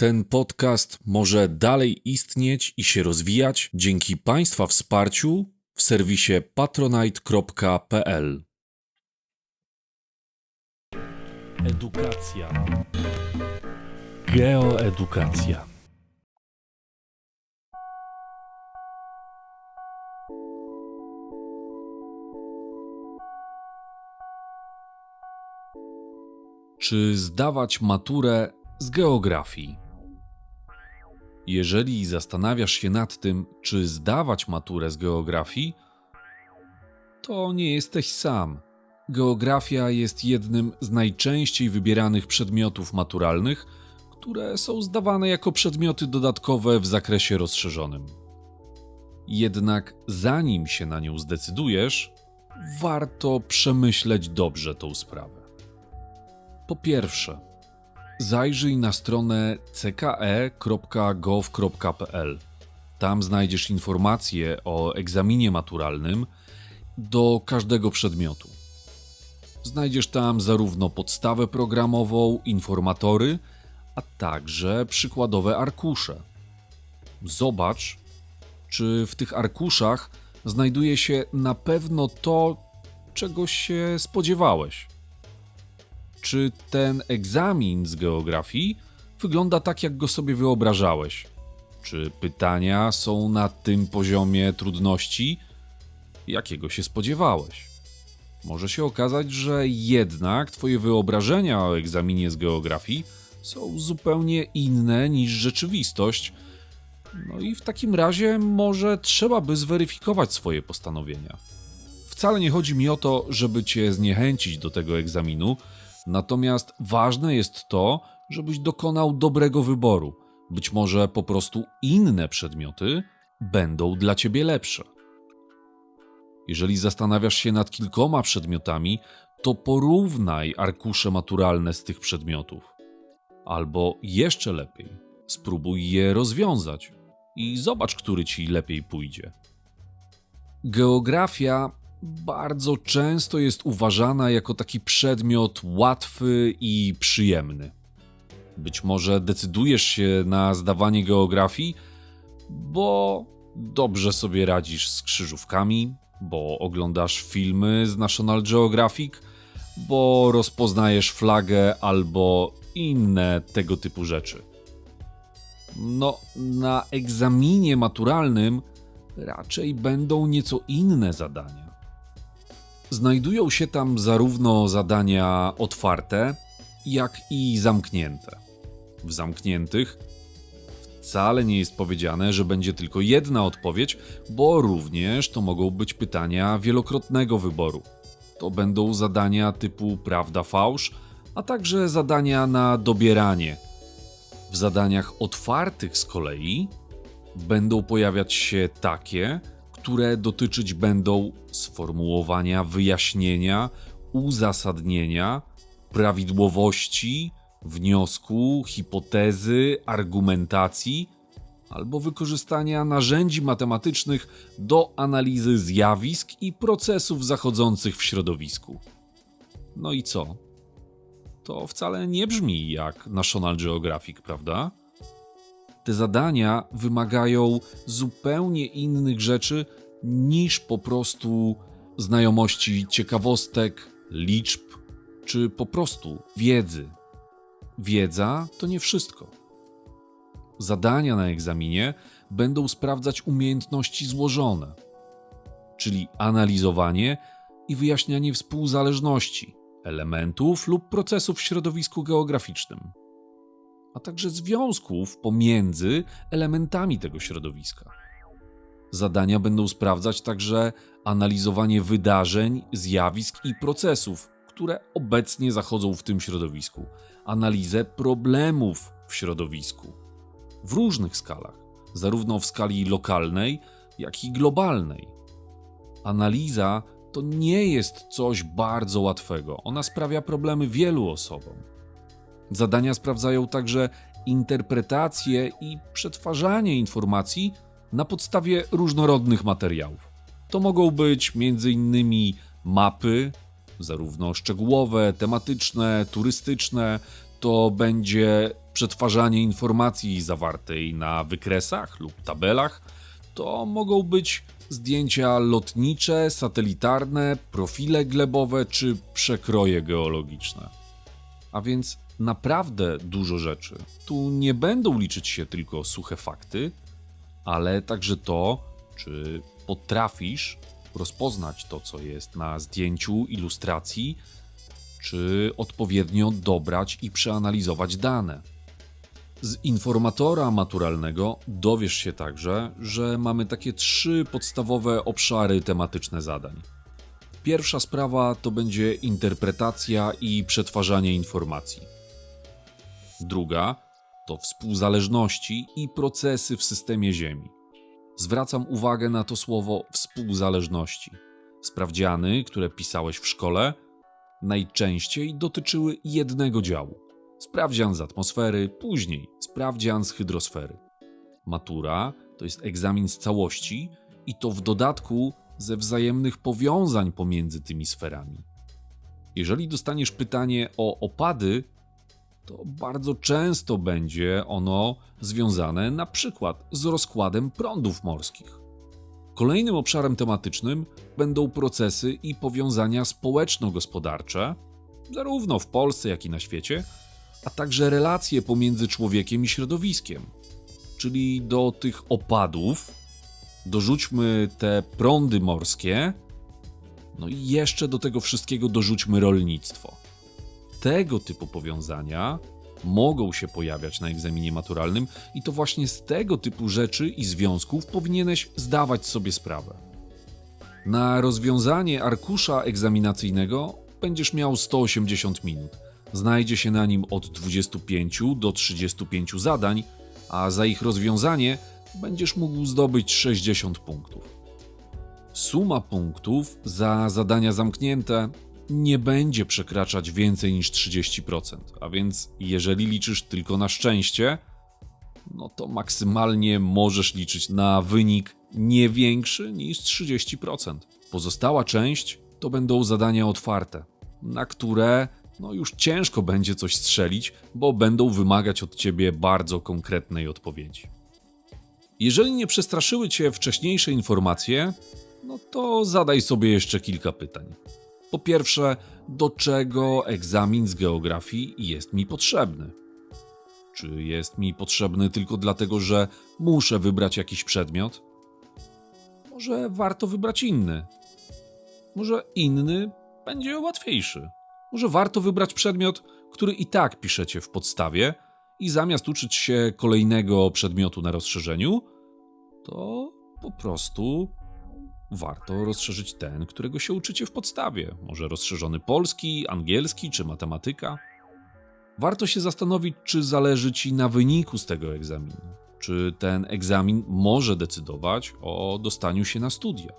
Ten podcast może dalej istnieć i się rozwijać dzięki Państwa wsparciu w serwisie patronite.pl. Edukacja. Geoedukacja. Czy zdawać maturę z geografii? Jeżeli zastanawiasz się nad tym, czy zdawać maturę z geografii, to nie jesteś sam. Geografia jest jednym z najczęściej wybieranych przedmiotów maturalnych, które są zdawane jako przedmioty dodatkowe w zakresie rozszerzonym. Jednak zanim się na nią zdecydujesz, warto przemyśleć dobrze tą sprawę. Po pierwsze, zajrzyj na stronę cke.gov.pl. Tam znajdziesz informacje o egzaminie maturalnym do każdego przedmiotu. Znajdziesz tam zarówno podstawę programową, informatory, a także przykładowe arkusze. Zobacz, czy w tych arkuszach znajduje się na pewno to, czego się spodziewałeś. Czy ten egzamin z geografii wygląda tak, jak go sobie wyobrażałeś? Czy pytania są na tym poziomie trudności, jakiego się spodziewałeś? Może się okazać, że jednak Twoje wyobrażenia o egzaminie z geografii są zupełnie inne niż rzeczywistość. No i w takim razie może trzeba by zweryfikować swoje postanowienia. Wcale nie chodzi mi o to, żeby Cię zniechęcić do tego egzaminu, natomiast ważne jest to, żebyś dokonał dobrego wyboru. Być może po prostu inne przedmioty będą dla Ciebie lepsze. Jeżeli zastanawiasz się nad kilkoma przedmiotami, to porównaj arkusze maturalne z tych przedmiotów. Albo jeszcze lepiej, spróbuj je rozwiązać i zobacz, który ci lepiej pójdzie. Geografia bardzo często jest uważana jako taki przedmiot łatwy i przyjemny. Być może decydujesz się na zdawanie geografii, bo dobrze sobie radzisz z krzyżówkami, bo oglądasz filmy z National Geographic, bo rozpoznajesz flagę albo inne tego typu rzeczy. No, na egzaminie maturalnym raczej będą nieco inne zadania. Znajdują się tam zarówno zadania otwarte, jak i zamknięte. W zamkniętych wcale nie jest powiedziane, że będzie tylko jedna odpowiedź, bo również to mogą być pytania wielokrotnego wyboru. To będą zadania typu prawda-fałsz, a także zadania na dobieranie. W zadaniach otwartych z kolei będą pojawiać się takie, które dotyczyć będą sformułowania wyjaśnienia, uzasadnienia, prawidłowości, wniosku, hipotezy, argumentacji albo wykorzystania narzędzi matematycznych do analizy zjawisk i procesów zachodzących w środowisku. No i co? To wcale nie brzmi jak National Geographic, prawda? Te zadania wymagają zupełnie innych rzeczy niż po prostu znajomości ciekawostek, liczb czy po prostu wiedzy. Wiedza to nie wszystko. Zadania na egzaminie będą sprawdzać umiejętności złożone, czyli analizowanie i wyjaśnianie współzależności elementów lub procesów w środowisku geograficznym, a także związków pomiędzy elementami tego środowiska. Zadania będą sprawdzać także analizowanie wydarzeń, zjawisk i procesów, które obecnie zachodzą w tym środowisku, analizę problemów w środowisku w różnych skalach, zarówno w skali lokalnej, jak i globalnej. Analiza to nie jest coś bardzo łatwego, ona sprawia problemy wielu osobom. Zadania sprawdzają także interpretację i przetwarzanie informacji na podstawie różnorodnych materiałów. To mogą być m.in. mapy, zarówno szczegółowe, tematyczne, turystyczne, to będzie przetwarzanie informacji zawartej na wykresach lub tabelach, to mogą być zdjęcia lotnicze, satelitarne, profile glebowe czy przekroje geologiczne. A więc naprawdę dużo rzeczy. Tu nie będą liczyć się tylko suche fakty, ale także to, czy potrafisz rozpoznać to, co jest na zdjęciu, ilustracji, czy odpowiednio dobrać i przeanalizować dane. Z informatora maturalnego dowiesz się także, że mamy takie trzy podstawowe obszary tematyczne zadań. Pierwsza sprawa to będzie interpretacja i przetwarzanie informacji. Druga to współzależności i procesy w systemie Ziemi. Zwracam uwagę na to słowo współzależności. Sprawdziany, które pisałeś w szkole, najczęściej dotyczyły jednego działu. Sprawdzian z atmosfery, później sprawdzian z hydrosfery. Matura to jest egzamin z całości i to w dodatku ze wzajemnych powiązań pomiędzy tymi sferami. Jeżeli dostaniesz pytanie o opady, to bardzo często będzie ono związane na przykład z rozkładem prądów morskich. Kolejnym obszarem tematycznym będą procesy i powiązania społeczno-gospodarcze, zarówno w Polsce, jak i na świecie, a także relacje pomiędzy człowiekiem i środowiskiem. Czyli do tych opadów dorzućmy te prądy morskie, no i jeszcze do tego wszystkiego dorzućmy rolnictwo. Tego typu powiązania mogą się pojawiać na egzaminie maturalnym i to właśnie z tego typu rzeczy i związków powinieneś zdawać sobie sprawę. Na rozwiązanie arkusza egzaminacyjnego będziesz miał 180 minut. Znajdzie się na nim od 25 do 35 zadań, a za ich rozwiązanie będziesz mógł zdobyć 60 punktów. Suma punktów za zadania zamknięte nie będzie przekraczać więcej niż 30%, a więc jeżeli liczysz tylko na szczęście, no to maksymalnie możesz liczyć na wynik nie większy niż 30%. Pozostała część to będą zadania otwarte, na które no już ciężko będzie coś strzelić, bo będą wymagać od ciebie bardzo konkretnej odpowiedzi. Jeżeli nie przestraszyły cię wcześniejsze informacje, no to zadaj sobie jeszcze kilka pytań. Po pierwsze, do czego egzamin z geografii jest mi potrzebny? Czy jest mi potrzebny tylko dlatego, że muszę wybrać jakiś przedmiot? Może warto wybrać inny? Może inny będzie łatwiejszy? Może warto wybrać przedmiot, który i tak piszecie w podstawie i zamiast uczyć się kolejnego przedmiotu na rozszerzeniu, to po prostu warto rozszerzyć ten, którego się uczycie w podstawie. Może rozszerzony polski, angielski czy matematyka. Warto się zastanowić, czy zależy ci na wyniku z tego egzaminu. Czy ten egzamin może decydować o dostaniu się na studia.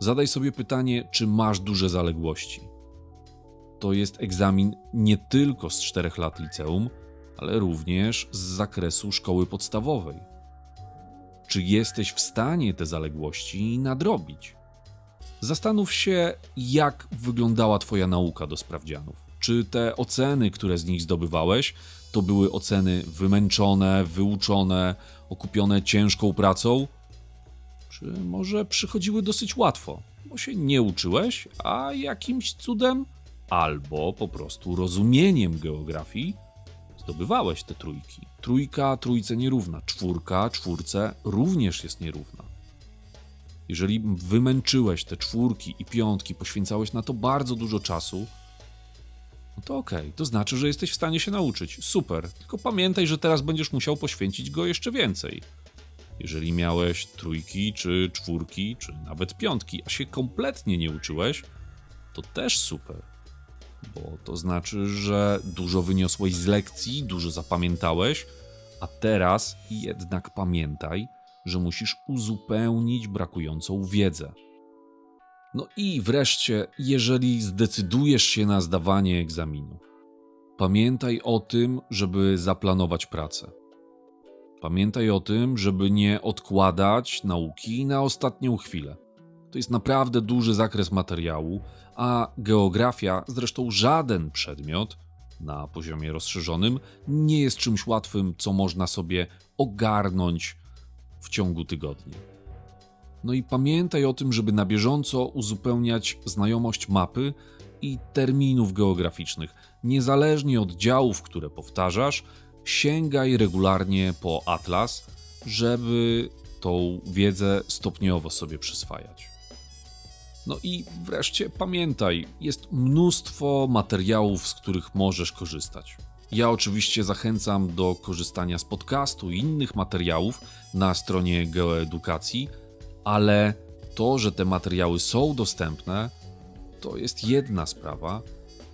Zadaj sobie pytanie, czy masz duże zaległości. To jest egzamin nie tylko z czterech lat liceum, ale również z zakresu szkoły podstawowej czy jesteś w stanie te zaległości nadrobić. Zastanów się, jak wyglądała Twoja nauka do sprawdzianów. Czy te oceny, które z nich zdobywałeś, to były oceny wymęczone, wyuczone, okupione ciężką pracą? Czy może przychodziły dosyć łatwo, bo się nie uczyłeś, a jakimś cudem, albo po prostu rozumieniem geografii zdobywałeś te trójki. Trójka trójce nierówna, czwórka czwórce również jest nierówna. Jeżeli wymęczyłeś te czwórki i piątki, poświęcałeś na to bardzo dużo czasu, no to okej, okay. to znaczy, że jesteś w stanie się nauczyć. Super. Tylko pamiętaj, że teraz będziesz musiał poświęcić go jeszcze więcej. Jeżeli miałeś trójki, czy czwórki, czy nawet piątki, a się kompletnie nie uczyłeś, to też super to znaczy, że dużo wyniosłeś z lekcji, dużo zapamiętałeś, a teraz jednak pamiętaj, że musisz uzupełnić brakującą wiedzę. No i wreszcie, jeżeli zdecydujesz się na zdawanie egzaminu, pamiętaj o tym, żeby zaplanować pracę. Pamiętaj o tym, żeby nie odkładać nauki na ostatnią chwilę. To jest naprawdę duży zakres materiału, a geografia, zresztą żaden przedmiot, na poziomie rozszerzonym nie jest czymś łatwym, co można sobie ogarnąć w ciągu tygodnia. No i pamiętaj o tym, żeby na bieżąco uzupełniać znajomość mapy i terminów geograficznych. Niezależnie od działów, które powtarzasz, sięgaj regularnie po atlas, żeby tą wiedzę stopniowo sobie przyswajać. No i wreszcie pamiętaj, jest mnóstwo materiałów, z których możesz korzystać. Ja oczywiście zachęcam do korzystania z podcastu i innych materiałów na stronie Geoedukacji, ale to, że te materiały są dostępne, to jest jedna sprawa,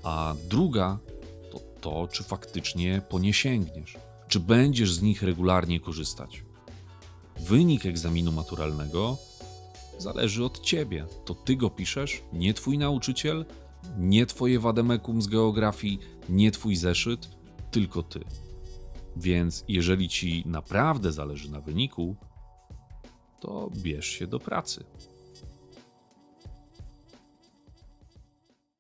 a druga to to, czy faktycznie po nie sięgniesz, czy będziesz z nich regularnie korzystać. Wynik egzaminu maturalnego zależy od ciebie. To ty go piszesz, nie twój nauczyciel, nie twoje wademekum z geografii, nie twój zeszyt, tylko ty. Więc jeżeli ci naprawdę zależy na wyniku, to bierz się do pracy.